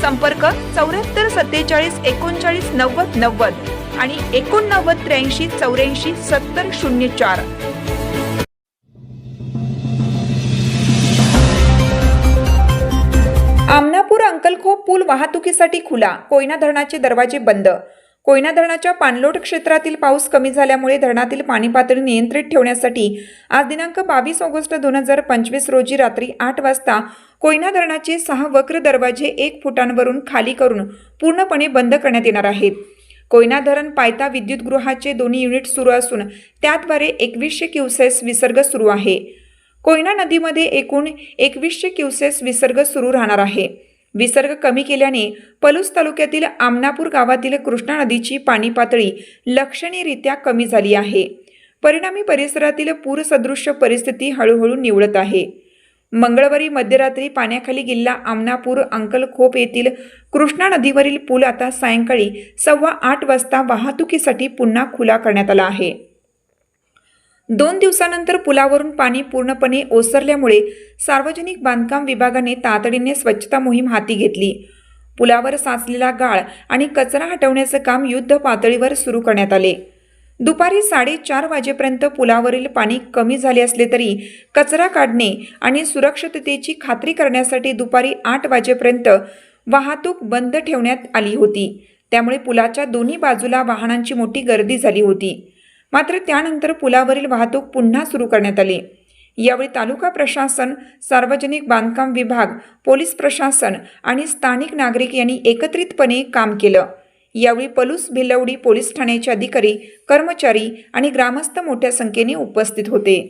संपर्क चौऱ्याहत्तर सत्तेचाळीस एकोणचाळीस नव्वद नव्वद आणि एकोणनव्वद त्र्याऐंशी चौऱ्याऐंशी सत्तर शून्य चार. आमनापूर अंकलखोप पूल वाहतुकीसाठी खुला कोयना धरणाचे दरवाजे बंद कोयना धरणाच्या पाणलोट क्षेत्रातील पाऊस कमी झाल्यामुळे धरणातील पाणी पातळी नियंत्रित ठेवण्यासाठी आज दिनांक बावीस ऑगस्ट दोन हजार पंचवीस रोजी रात्री आठ वाजता कोयना धरणाचे सहा वक्र दरवाजे एक फुटांवरून खाली करून पूर्णपणे बंद करण्यात येणार आहेत. कोयना धरण पायथा विद्युतगृहाचे दोन्ही युनिट सुरू असून त्याद्वारे एकवीसशे क्युसेस विसर्ग सुरू आहे. कोयना नदीमध्ये एकूण एकवीसशे क्युसेस विसर्ग सुरू राहणार आहे. विसर्ग कमी केल्याने पलूस तालुक्यातील आमनापूर गावातील कृष्णा नदीची पाणी पातळी लक्षणीयरित्या कमी झाली आहे. परिणामी परिसरातील पूरसदृश्य परिस्थिती हळूहळू निवडत आहे. मंगळवारी मध्यरात्री पाण्याखाली गेलेला आमनापूर अंकलखोप येथील कृष्णा नदीवरील पूल आता सायंकाळी सव्वा आठ वाजता वाहतुकीसाठी पुन्हा खुला करण्यात आला आहे. दोन दिवसानंतर पुलावरून पाणी पूर्णपणे ओसरल्यामुळे सार्वजनिक बांधकाम विभागाने तातडीने स्वच्छता मोहीम हाती घेतली. पुलावर साचलेला गाळ आणि कचरा हटवण्याचं काम युद्ध पातळीवर सुरू करण्यात आले. दुपारी साडेचार वाजेपर्यंत पुलावरील पाणी कमी झाले असले तरी कचरा काढणे आणि सुरक्षिततेची खात्री करण्यासाठी दुपारी आठ वाजेपर्यंत वाहतूक बंद ठेवण्यात आली होती. त्यामुळे पुलाच्या दोन्ही बाजूला वाहनांची मोठी गर्दी झाली होती. मात्र त्यानंतर पुलावरील वाहतूक पुन्हा सुरू करण्यात आली. यावेळी तालुका प्रशासन सार्वजनिक बांधकाम विभाग पोलीस प्रशासन आणि स्थानिक नागरिक यांनी एकत्रितपणे काम केलं. यावेळी पलूस भिलवडी पोलीस ठाण्याचे अधिकारी कर्मचारी आणि ग्रामस्थ मोठ्या संख्येने उपस्थित होते.